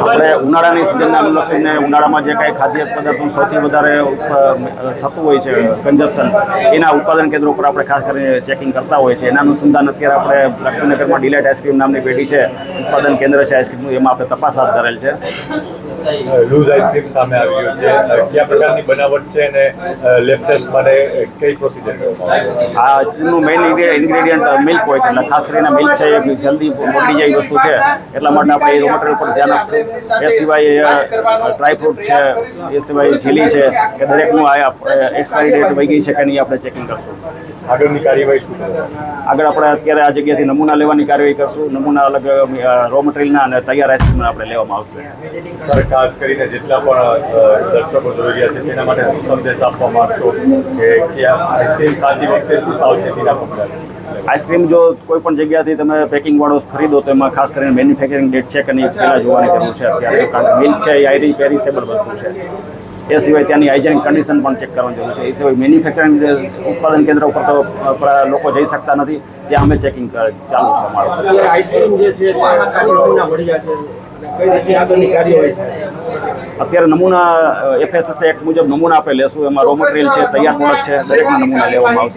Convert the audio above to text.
આપણે ઉનાળાની સિઝનને અનુલક્ષીને ઉનાળામાં જે કાંઈ ખાદ્ય પદાર્થનું સૌથી વધારે થતું હોય છે કન્ઝપ્શન એના ઉત્પાદન કેન્દ્રો પર આપણે ખાસ કરીને ચેકિંગ કરતા હોય છે. એના અનુસંધાન અત્યારે આપણે લક્ષ્મીનગરમાં ડિલાઇટ આઈસ્ક્રીમ નામની પેઢી છે. ઉત્પાદન કેન્દ્ર છે આઈસ્ક્રીમનું એમાં આપણે તપાસ હાથ ધરેલ છે. લૂઝ આઈસ્ક્રીમ સામે આવી છે. કયા પ્રકારની બનાવટ છે અને લેબ ટેસ્ટ માટે કઈ પ્રોસિજર? આ આઈસ્ક્રીમનું મેઇન ઇન્ગ્રેડિયન્ટ મિલ્ક હોય છે. એટલે ખાસ કરીને મિલ્ક છે એ જલ્દી બગડી જાય વસ્તુ છે. એટલા માટે આપણે એ રો મટીરિયલ પર ધ્યાન આપશું. એ સિવાય ડ્રાય ફ્રૂટ છે એ સિવાય ઝીલી છે એ દરેકનું આ એક્સપાયરી ડેટ વહી ગઈ છે કે નહીં આપણે ચેકિંગ કરશું. આગળની કાર્યવાહી શું આગળ આપણે અત્યારે આ જગ્યાથી નમૂના લેવાની કાર્યવાહી કરશું. નમૂના અલગ રો મટીરિયલના અને તૈયાર આઈસ્ક્રીમના આપણે લેવામાં આવશે. સર ખાસ કરીને જેટલા પણ દર્શકો જોઈ રહ્યા છે તેના માટે શું સંદેશ આપવા માંગશો? કે કે આઈસ્ક્રીમ ખાતી વખતે શું સાવચેતીના પગલાં આઈસ્ક્રીમ જો કોઈ પણ જગ્યાથી તમે પેકિંગ વાળો ખરીદો તો એમાં ખાસ કરીને મેન્યુફેક્ચરિંગ ડેટ છે કે પહેલાં જોવાની જરૂર છે. અત્યારે કારણ કે મિલ્ક છે એ આઈરી પેરિસેબલ વસ્તુ છે. એ સિવાય ત્યાંની હાઇજેનિક કન્ડિશન પણ ચેક કરવાની જરૂર છે. એ સિવાય મેન્યુફેક્ચરિંગ ઉત્પાદન કેન્દ્ર ઉપર તો લોકો જઈ શકતા નથી. ત્યાં અમે ચેકિંગ ચાલુ છે અમારું. અત્યારે આઈસ્ક્રીમ જે અને છે? અત્યારે નમૂના એફએસએસ એક્ટ મુજબ નમૂના આપણે લેશું. એમાં રો મટીરિયલ છે તૈયાર પ્રોડક્ટ છે દરેકના નમૂના લેવામાં આવશે.